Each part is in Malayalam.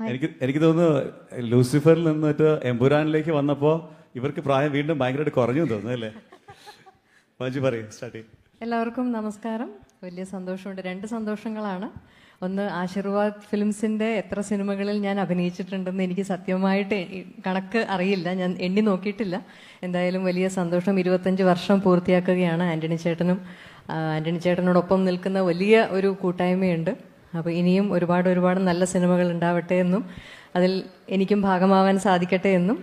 എനിക്ക് എനിക്ക് തോന്നുന്നു ലൂസിഫറിൽ നിന്നിട്ട് എമ്പുരാനിലേക്ക് വന്നപ്പോ ഇവർക്ക് പ്രായം വീണ്ടും ഭയങ്കരമായിട്ട് കുറഞ്ഞു തോന്നുന്നു അല്ലേ? മഞ്ജു പറയും സ്റ്റാർട്ട് ചെയ്യും. എല്ലാവർക്കും നമസ്കാരം. വലിയ സന്തോഷമുണ്ട്. രണ്ട് സന്തോഷങ്ങളാണ്. ഒന്ന് ആശീർവാദ് ഫിലിംസിന്റെ എത്ര സിനിമകളിൽ ഞാൻ അഭിനയിച്ചിട്ടുണ്ടെന്ന് എനിക്ക് സത്യമായിട്ട് കണക്ക് അറിയില്ല. ഞാൻ എണ്ണി നോക്കിയിട്ടില്ല. എന്തായാലും വലിയ സന്തോഷം. ഇരുപത്തഞ്ച് വർഷം പൂർത്തിയാക്കുകയാണ് ആന്റണി ചേട്ടനും. ആന്റണി ചേട്ടനോടൊപ്പം നിൽക്കുന്ന വലിയ ഒരു കൂട്ടായ്മയുണ്ട്. അപ്പോൾ ഇനിയും ഒരുപാട് ഒരുപാട് നല്ല സിനിമകൾ ഉണ്ടാവട്ടെ എന്നും അതിൽ എനിക്കും ഭാഗമാവാൻ സാധിക്കട്ടെ എന്നും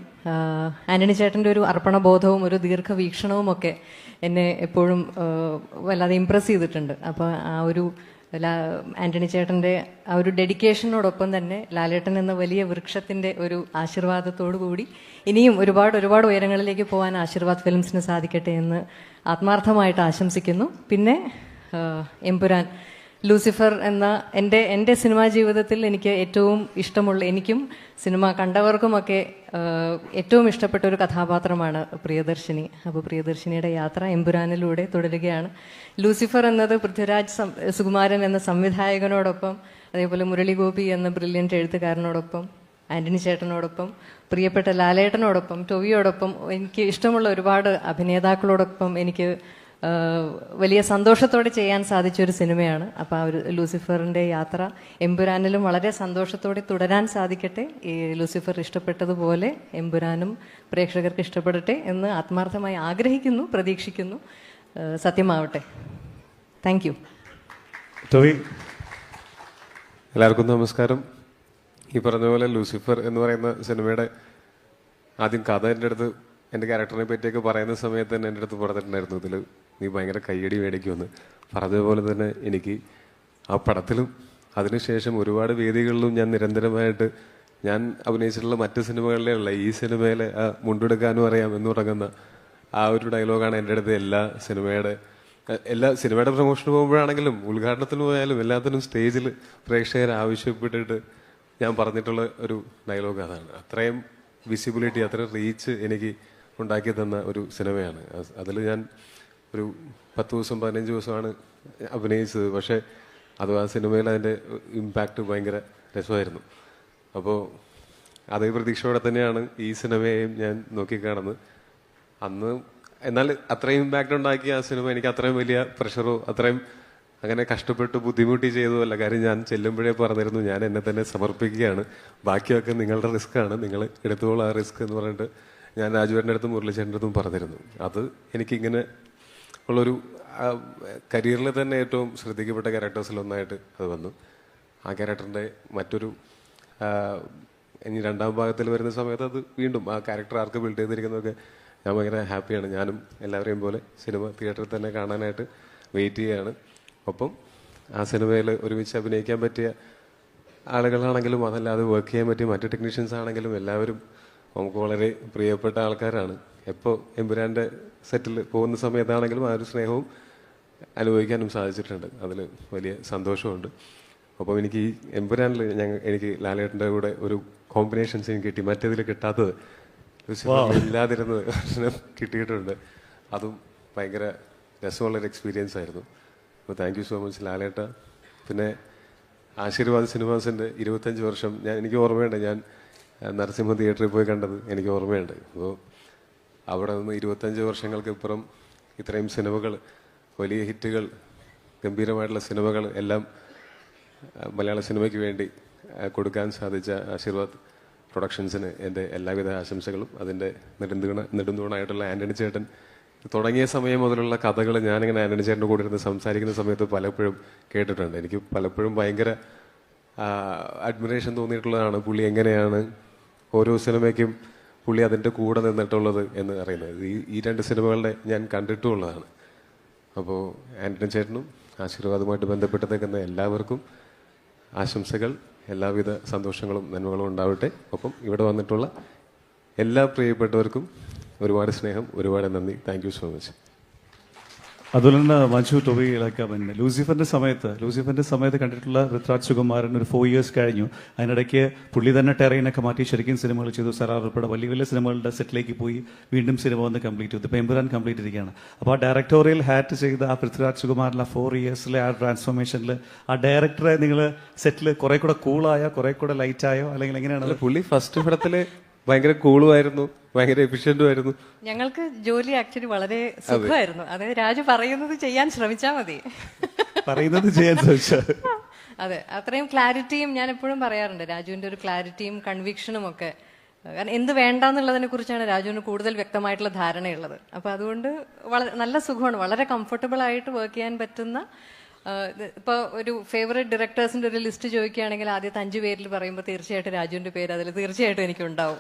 ആന്റണി ചേട്ടന്റെ ഒരു അർപ്പണബോധവും ഒരു ദീർഘവീക്ഷണവും ഒക്കെ എന്നെ എപ്പോഴും വല്ലാതെ ഇമ്പ്രസ് ചെയ്തിട്ടുണ്ട്. അപ്പോൾ ആ ഒരു ആന്റണി ചേട്ടന്റെ ആ ഒരു ഡെഡിക്കേഷനോടൊപ്പം തന്നെ ലാലേട്ടൻ എന്ന വലിയ വൃക്ഷത്തിന്റെ ഒരു ആശീർവാദത്തോടു കൂടി ഇനിയും ഒരുപാട് ഒരുപാട് ഉയരങ്ങളിലേക്ക് പോകാൻ ആശീർവാദ് ഫിലിംസിന് സാധിക്കട്ടെ എന്ന് ആത്മാർത്ഥമായിട്ട് ആശംസിക്കുന്നു. പിന്നെ ആ, എമ്പുരാൻ ലൂസിഫർ എന്ന എന്റെ എന്റെ സിനിമാ ജീവിതത്തിൽ എനിക്ക് ഏറ്റവും ഇഷ്ടമുള്ള എനിക്കും സിനിമ കണ്ടവർക്കുമൊക്കെ ഏറ്റവും ഇഷ്ടപ്പെട്ട ഒരു കഥാപാത്രമാണ് പ്രിയദർശിനി. അപ്പോൾ പ്രിയദർശിനിയുടെ യാത്ര എമ്പുരാനിലൂടെ തുടരുകയാണ്. ലൂസിഫർ എന്നത് പൃഥ്വിരാജ് സുകുമാരൻ എന്ന സംവിധായകനോടൊപ്പം അതേപോലെ മുരളി ഗോപി എന്ന ബ്രില്യന്റ് എഴുത്തുകാരനോടൊപ്പം ആന്റണി ചേട്ടനോടൊപ്പം പ്രിയപ്പെട്ട ലാലേട്ടനോടൊപ്പം ടൊവിയോടൊപ്പം എനിക്ക് ഇഷ്ടമുള്ള ഒരുപാട് അഭിനേതാക്കളോടൊപ്പം എനിക്ക് വലിയ സന്തോഷത്തോടെ ചെയ്യാൻ സാധിച്ച ഒരു സിനിമയാണ്. അപ്പോൾ ആ ഒരു ലൂസിഫറിന്റെ യാത്ര എമ്പുരാനിലും വളരെ സന്തോഷത്തോടെ തുടരാൻ സാധിക്കട്ടെ. ഈ ലൂസിഫർ ഇഷ്ടപ്പെട്ടതുപോലെ എമ്പുരാനും പ്രേക്ഷകർക്ക് ഇഷ്ടപ്പെടട്ടെ എന്ന് ആത്മാർത്ഥമായി ആഗ്രഹിക്കുന്നു പ്രതീക്ഷിക്കുന്നു. സത്യമാവട്ടെ. താങ്ക് യു എല്ലാവർക്കും നമസ്കാരം. ഈ പറഞ്ഞ പോലെ ലൂസിഫർ എന്ന് പറയുന്ന സിനിമയുടെ ആദ്യം കഥ എന്റെ അടുത്ത് എന്റെ ക്യാരക്ടറിനെ പറ്റിയൊക്കെ പറയുന്ന സമയത്ത് തന്നെ എന്റെ അടുത്ത് പറഞ്ഞിട്ടുണ്ടായിരുന്നു ഇതിൽ നീ ഭയങ്കര കയ്യടി മേടിക്കുമെന്ന് പറഞ്ഞതുപോലെ തന്നെ എനിക്ക്. ആ പടത്തിലും അതിനുശേഷം ഒരുപാട് വേദികളിലും ഞാൻ നിരന്തരമായിട്ട് ഞാൻ അഭിനയിച്ചിട്ടുള്ള മറ്റ് സിനിമകളിലുള്ള ഈ സിനിമയിലെ ആ മുണ്ടെടുക്കാനും അറിയാം എന്ന് തുടങ്ങുന്ന ആ ഒരു ഡയലോഗാണ് എന്റെ അടുത്ത് എല്ലാ സിനിമയുടെ എല്ലാ സിനിമയുടെ പ്രൊമോഷന് പോകുമ്പോഴാണെങ്കിലും ഉദ്ഘാടനത്തിന് പോയാലും എല്ലാത്തിനും സ്റ്റേജിൽ പ്രേക്ഷകർ ആവശ്യപ്പെട്ടിട്ട് ഞാൻ പറഞ്ഞിട്ടുള്ള ഒരു ഡയലോഗ് അതാണ്. അത്രയും വിസിബിലിറ്റി അത്രയും റീച്ച് എനിക്ക് ഉണ്ടാക്കി തന്ന ഒരു സിനിമയാണ്. അതിൽ ഞാൻ ഒരു പത്ത് ദിവസം പതിനഞ്ച് ദിവസമാണ് അഭിനയിച്ചത്. പക്ഷേ അത് ആ സിനിമയിൽ അതിന്റെ ഇമ്പാക്റ്റ് ഭയങ്കര രസമായിരുന്നു. അപ്പോൾ അതേ പ്രതീക്ഷയോടെ തന്നെയാണ് ഈ സിനിമയെയും ഞാൻ നോക്കിക്കാണുന്നത്. അന്ന് എന്നാൽ അത്രയും ഇമ്പാക്റ്റ് ഉണ്ടാക്കിയ ആ സിനിമ എനിക്ക് അത്രയും വലിയ പ്രഷറോ അത്രയും അങ്ങനെ കഷ്ടപ്പെട്ട് ബുദ്ധിമുട്ടി ചെയ്തതല്ല. കാര്യം ഞാൻ ചെല്ലുമ്പോഴേ പറഞ്ഞിരുന്നു ഞാൻ എന്നെ തന്നെ സമർപ്പിക്കുകയാണ്. ബാക്കിയൊക്കെ നിങ്ങളുടെ റിസ്ക്കാണ് നിങ്ങൾ എടുത്തോളൂ ആ റിസ്ക് എന്ന് പറഞ്ഞിട്ട് ഞാൻ രാജുവേട്ടന്റെ അടുത്തും മുരളിച്ചേട്ടന്റെ അടുത്തും പറഞ്ഞിരുന്നു. അത് എനിക്കിങ്ങനെ ഉള്ളൊരു കരിയറിൽ തന്നെ ഏറ്റവും ശ്രദ്ധിക്കപ്പെട്ട ക്യാരക്ടേഴ്സിലൊന്നായിട്ട് അത് വന്നു. ആ ക്യാരക്ടറിന്റെ മറ്റൊരു ഇനി രണ്ടാം ഭാഗത്തിൽ വരുന്ന സമയത്ത് അത് വീണ്ടും ആ ക്യാരക്ടർ ആർക്ക് ബിൽഡ് ചെയ്തിരിക്കുന്നതൊക്കെ ഞാൻ ഭയങ്കര ഹാപ്പിയാണ് ഞാനും എല്ലാവരെയും പോലെ സിനിമ തിയേറ്ററിൽ തന്നെ കാണാനായിട്ട് വെയിറ്റ് ചെയ്യുകയാണ്. ഒപ്പം ആ സിനിമയിൽ ഒരുമിച്ച് അഭിനയിക്കാൻ പറ്റിയ ആളുകളാണെങ്കിലും അതല്ലാതെ വർക്ക് ചെയ്യാൻ പറ്റിയ മറ്റു ടെക്നീഷ്യൻസ് ആണെങ്കിലും എല്ലാവരും നമുക്ക് വളരെ പ്രിയപ്പെട്ട ആൾക്കാരാണ്. എപ്പോൾ എമ്പുരാന്റെ സെറ്റിൽ പോകുന്ന സമയത്താണെങ്കിലും ആ ഒരു സ്നേഹവും അനുഭവിക്കാനും സാധിച്ചിട്ടുണ്ട്. അതിൽ വലിയ സന്തോഷമുണ്ട് അപ്പം എനിക്ക് ഈ എമ്പുരാനിൽ ഞങ്ങൾ എനിക്ക് ലാലേട്ടന്റെ കൂടെ ഒരു കോമ്പിനേഷൻ സീൻ കിട്ടി. മറ്റേതിൽ കിട്ടാത്തത് ഇല്ലാതിരുന്നത് കിട്ടിയിട്ടുണ്ട്. അതും ഭയങ്കര രസമുള്ളൊരു എക്സ്പീരിയൻസ് ആയിരുന്നു. അപ്പോൾ താങ്ക് യു സോ മച്ച് ലാലേട്ട. പിന്നെ ആശീർവാദ് സിനിമാസിന്റെ ഇരുപത്തഞ്ച് വർഷം ഞാൻ എനിക്ക് ഓർമ്മയുണ്ട് ഞാൻ നരസിംഹ തിയേറ്ററിൽ പോയി കണ്ടത്. എനിക്ക് ഓർമ്മയുണ്ട്. അപ്പോൾ അവിടെ നിന്ന് ഇരുപത്തഞ്ച് വർഷങ്ങൾക്ക് ഇപ്പുറം ഇത്രയും സിനിമകൾ വലിയ ഹിറ്റുകൾ ഗംഭീരമായിട്ടുള്ള സിനിമകൾ എല്ലാം മലയാള സിനിമയ്ക്ക് വേണ്ടി കൊടുക്കാൻ സാധിച്ച ആശീർവാദ് പ്രൊഡക്ഷൻസിന് എന്റെ എല്ലാവിധ ആശംസകളും. അതിന്റെ നെടുന്തൂണ നെടുന്തൂണായിട്ടുള്ള ആന്റണി ചേട്ടൻ. തുടങ്ങിയ സമയം മുതലുള്ള കഥകൾ ഞാനിങ്ങനെ ആന്റണി ചേട്ടന്റെ കൂടെ ഇരുന്ന് സംസാരിക്കുന്ന സമയത്ത് പലപ്പോഴും കേട്ടിട്ടുണ്ട്. എനിക്ക് പലപ്പോഴും ഭയങ്കര അഡ്മിറേഷൻ തോന്നിയിട്ടുള്ളതാണ്. പുള്ളി എങ്ങനെയാണ് ഓരോ സിനിമയ്ക്കും പുള്ളി അതിന്റെ കൂടെ നിന്നിട്ടുള്ളത് എന്ന് അറിയുന്നത്. ഈ ഈ രണ്ട് സിനിമകളുടെ ഞാൻ കണ്ടിട്ടുമുള്ളതാണ് അപ്പോൾ ആന്റണി ചേട്ടനും ആശീർവാദവുമായിട്ട് ബന്ധപ്പെട്ട് നിൽക്കുന്ന എല്ലാവർക്കും ആശംസകൾ എല്ലാവിധ സന്തോഷങ്ങളും നന്മകളും ഉണ്ടാവട്ടെ. ഒപ്പം ഇവിടെ വന്നിട്ടുള്ള എല്ലാ പ്രിയപ്പെട്ടവർക്കും ഒരുപാട് സ്നേഹം ഒരുപാട് നന്ദി. Thank so much. അതുപോലെ തന്നെ മഞ്ജു ടൊബിയിലൊക്കെ പിന്നെ ലൂസിഫറിന്റെ സമയത്ത് ലൂസിഫറിന്റെ സമയത്ത് കണ്ടിട്ടുള്ള ഋത്രാജ് സുകുമാരൻ ഒരു ഫോർ ഇയേഴ്സ് കഴിഞ്ഞു. അതിനിടയ്ക്ക് പുള്ളി തന്നെ ടെറൈനൊക്കെ മാറ്റി ശരിക്കും സിനിമകൾ ചെയ്തു. സറാർ ഉൾപ്പെടെ വലിയ വലിയ സിനിമകളുടെ സെറ്റിലേക്ക് പോയി. വീണ്ടും സിനിമ വന്ന് കംപ്ലീറ്റ് ചെയ്തു. ഇപ്പം എമ്പുരാൻ കംപ്ലീറ്റ് ഇരിക്കുകയാണ്. അപ്പോൾ ആ ഡയറക്ടോറിയൽ ഹാറ്റ് ചെയ്ത ആ പൃഥ്വിരാജ് സുകുമാരൻ ആ ഫോർ ഇയേഴ്സിലെ ആ ട്രാൻസ്ഫോർമേഷനിൽ ആ ഡയറക്ടറെ നിങ്ങൾ സെറ്റിൽ കുറെ കൂടെ കൂളായോ കുറെ കൂടെ ലൈറ്റായോ അല്ലെങ്കിൽ എങ്ങനെയാണ്? പുള്ളി ഫസ്റ്റ് പടത്തിൽ ഭയങ്കര കൂളുമായിരുന്നു ഭയങ്കര എഫിഷ്യന്റും ആയിരുന്നു. ഞങ്ങൾക്ക് ജോലി ആക്ച്വലി വളരെ സുഖമായിരുന്നു. അതായത് രാജു പറയുന്നത് ചെയ്യാൻ ശ്രമിച്ചാൽ മതി. പറയുന്നത് ചെയ്യാൻ ശ്രമിച്ചത് അതെ. അത്രയും ക്ലാരിറ്റിയും ഞാൻ എപ്പോഴും പറയാറുണ്ട്. രാജുവിന്റെ ഒരു ക്ലാരിറ്റിയും കൺവിക്ഷനും ഒക്കെ. കാരണം എന്ത് വേണ്ടെന്നുള്ളതിനെ കുറിച്ചാണ് രാജുവിന് കൂടുതൽ വ്യക്തമായിട്ടുള്ള ധാരണയുള്ളത്. അപ്പൊ അതുകൊണ്ട് വളരെ നല്ല സുഖമാണ്. വളരെ കംഫർട്ടബിൾ ആയിട്ട് വർക്ക് ചെയ്യാൻ പറ്റുന്ന ഇപ്പോൾ ഒരു ഫേവറേറ്റ് ഡയറക്ടേഴ്സിന്റെ ഒരു ലിസ്റ്റ് ചോദിക്കുകയാണെങ്കിൽ ആദ്യത്തെ അഞ്ചു പേരിൽ പറയുമ്പോൾ തീർച്ചയായിട്ടും രാജുവിന്റെ പേര് അതിൽ തീർച്ചയായിട്ടും എനിക്കുണ്ടാവും.